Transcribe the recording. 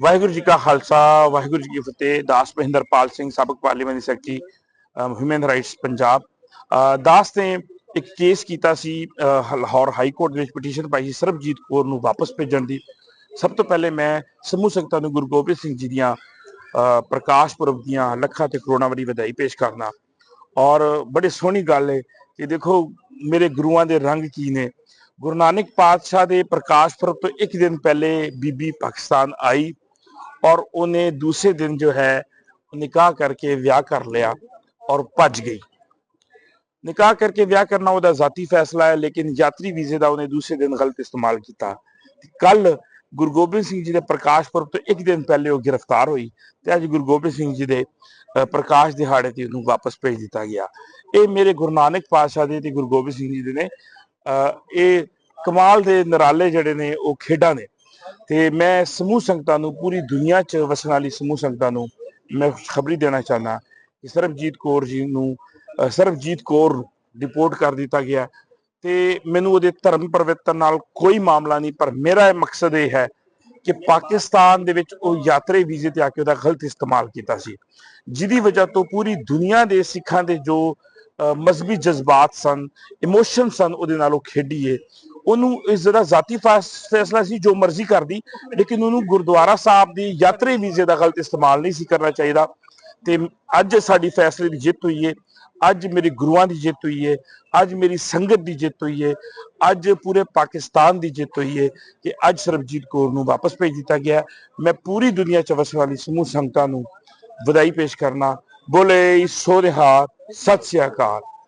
ਵਾਹਿਗੁਰੂ ਜੀ ਕਾ ਖਾਲਸਾ, ਵਾਹਿਗੁਰੂ ਜੀ ਕੀ ਫਤਿਹ। ਦਾਸ Mahinderpal Singh, ਸਾਬਕ parliamentary secretary human rights, Punjab. ਦਾਸ ਨੇ ਇੱਕ ਕੇਸ ਕੀਤਾ ਸੀ ਲਾਹੌਰ ਹਾਈ ਕੋਰਟ ਦੇ ਵਿੱਚ ਪਟੀਸ਼ਨ ਪਾਈ ਸੀ ਸਰਬਜੀਤ ਕੌਰ ਨੂੰ ਵਾਪਸ ਭੇਜਣ ਦੀ। ਸਭ ਤੋਂ ਪਹਿਲੇ ਮੈਂ ਸਮੂਹ ਸੰਗਤਾਂ ਨੂੰ ਗੁਰੂ ਗੋਬਿੰਦ ਸਿੰਘ ਜੀ ਦੀਆਂ ਪ੍ਰਕਾਸ਼ ਪੁਰਬ ਦੀਆਂ ਲੱਖਾਂ ਤੇ ਕਰੋੜਾਂ ਵਾਰੀ ਵਧਾਈ ਪੇਸ਼ ਕਰਨਾ ਔਰ ਬੜੀ ਸੋਹਣੀ ਗੱਲ ਹੈ ਕਿ ਦੇਖੋ, ਮੇਰੇ ਗੁਰੂਆਂ ਦੇ ਰੰਗ ਕੀ ਨੇ। ਗੁਰੂ ਨਾਨਕ ਪਾਤਸ਼ਾਹ ਦੇ ਪ੍ਰਕਾਸ਼ ਪੁਰਬ ਤੋਂ ਇੱਕ ਦਿਨ ਪਹਿਲੇ ਬੀਬੀ ਪਾਕਿਸਤਾਨ ਆਈ। ਔਰ ਉਹਨੇ ਦੂਸਰੇ ਦਿਨ ਜੋ ਹੈ ਨਿਕਾਹ ਕਰਕੇ ਵਿਆਹ ਕਰ ਲਿਆ ਔਰ ਭੱਜ ਗਈ। ਨਿਕਾਹ ਕਰਕੇ ਵਿਆਹ ਕਰਨਾ ਉਹਦਾ ਜ਼ਾਤੀ ਫੈਸਲਾ ਹੈ ਲੇਕਿਨ ਯਾਤਰੀ ਵੀਜ਼ੇ ਦਾ ਉਹਨੇ ਦੂਸਰੇ ਦਿਨ ਗਲਤ ਇਸਤੇਮਾਲ ਕੀਤਾ। ਕੱਲ ਗੁਰੂ ਗੋਬਿੰਦ ਸਿੰਘ ਜੀ ਦੇ ਪ੍ਰਕਾਸ਼ ਪੁਰਬ ਤੋਂ ਇੱਕ ਦਿਨ ਪਹਿਲੇ ਉਹ ਗ੍ਰਿਫਤਾਰ ਹੋਈ ਤੇ ਅੱਜ ਗੁਰੂ ਗੋਬਿੰਦ ਸਿੰਘ ਜੀ ਦੇ ਅਹ, ਪ੍ਰਕਾਸ਼ ਦਿਹਾੜੇ ਤੇ ਉਹਨੂੰ ਵਾਪਸ ਭੇਜ ਦਿੱਤਾ ਗਿਆ। ਇਹ ਮੇਰੇ ਗੁਰੂ ਨਾਨਕ ਪਾਤਸ਼ਾਹ ਦੇ ਤੇ ਗੁਰੂ ਗੋਬਿੰਦ ਸਿੰਘ ਜੀ ਦੇ ਨੇ ਅਹ, ਇਹ ਕਮਾਲ ਦੇ ਨਰਾਲੇ ਜਿਹੜੇ ਨੇ ਉਹ ਖੇਡਾਂ ਨੇ। ਤੇ ਮੈਂ ਸਮੂਹ ਸੰਗਤਾਂ ਨੂੰ ਪੂਰੀ ਦੁਨੀਆ 'ਚ ਵਸਣ ਵਾਲੀ ਸਮੂਹ ਸੰਗਤਾਂ ਨੂੰ ਮੈਂ ਖਬਰੀ ਦੇਣਾ ਚਾਹੁੰਦਾ ਕਿ ਸਰਬਜੀਤ ਕੌਰ ਜੀ ਨੂੰ ਸਰਬਜੀਤ ਕੌਰ ਰਿਪੋਰਟ ਕਰ ਦਿੱਤਾ ਗਿਆ ਤੇ ਮੈਨੂੰ ਉਹਦੇ ਧਰਮ ਪਰਿਵਰਤਨ ਨਾਲ ਕੋਈ ਮਾਮਲਾ ਨਹੀਂ, ਪਰ ਮੇਰਾ ਇਹ ਮਕਸਦ ਇਹ ਹੈ ਕਿ ਪਾਕਿਸਤਾਨ ਦੇ ਵਿੱਚ ਉਹ ਯਾਤਰੀ ਵੀਜ਼ੇ ਤੇ ਆ ਕੇ ਉਹਦਾ ਗਲਤ ਇਸਤੇਮਾਲ ਕੀਤਾ ਸੀ, ਜਿਹਦੀ ਵਜ੍ਹਾ ਤੋਂ ਪੂਰੀ ਦੁਨੀਆ ਦੇ ਸਿੱਖਾਂ ਦੇ ਜੋ, ਅਹ, ਮਜ਼ਹਬੀ ਜਜ਼ਬਾਤ ਸਨ ਇਮੋਸ਼ਨ ਸਨ, ਉਹਦੇ ਨਾਲ ਉਹ ਖੇਡੀਏ ਉਹਨੂੰ ਇਸ ਦਾ ਜ਼ਾਤੀ ਫੈਸ- ਫੈਸਲਾ ਸੀ ਜੋ ਮਰਜ਼ੀ ਕਰਦੀ, ਲੇਕਿਨ ਉਹਨੂੰ ਗੁਰਦੁਆਰਾ ਸਾਹਿਬ ਦੀ ਯਾਤਰੀ ਵੀਜ਼ੇ ਦਾ ਗਲਤ ਇਸਤੇਮਾਲ ਨਹੀਂ ਸੀ ਕਰਨਾ ਚਾਹੀਦਾ। ਤੇ ਅੱਜ ਸਾਡੀ ਫੈਸਲੇ ਦੀ ਜਿੱਤ ਹੋਈ ਹੈ ਅੱਜ ਮੇਰੇ ਗੁਰੂਆਂ ਦੀ ਜਿੱਤ ਹੋਈ ਹੈ ਅੱਜ ਮੇਰੀ ਸੰਗਤ ਦੀ ਜਿੱਤ ਹੋਈ ਹੈ ਅੱਜ ਪੂਰੇ ਪਾਕਿਸਤਾਨ ਦੀ ਜਿੱਤ ਹੋਈ ਹੈ ਕਿ ਅੱਜ ਸਰਬਜੀਤ ਕੌਰ ਨੂੰ ਵਾਪਸ ਭੇਜ ਦਿੱਤਾ ਗਿਆ। ਮੈਂ ਪੂਰੀ ਦੁਨੀਆ ਚ ਵਸਣ ਵਾਲੀ ਸਮੂਹ ਸੰਗਤਾਂ ਨੂੰ ਵਧਾਈ ਪੇਸ਼ ਕਰਨਾ। ਬੋਲੇ ਸੋ ਰਿਹਾ, ਸਤਿ ਸ੍ਰੀ ਅਕਾਲ।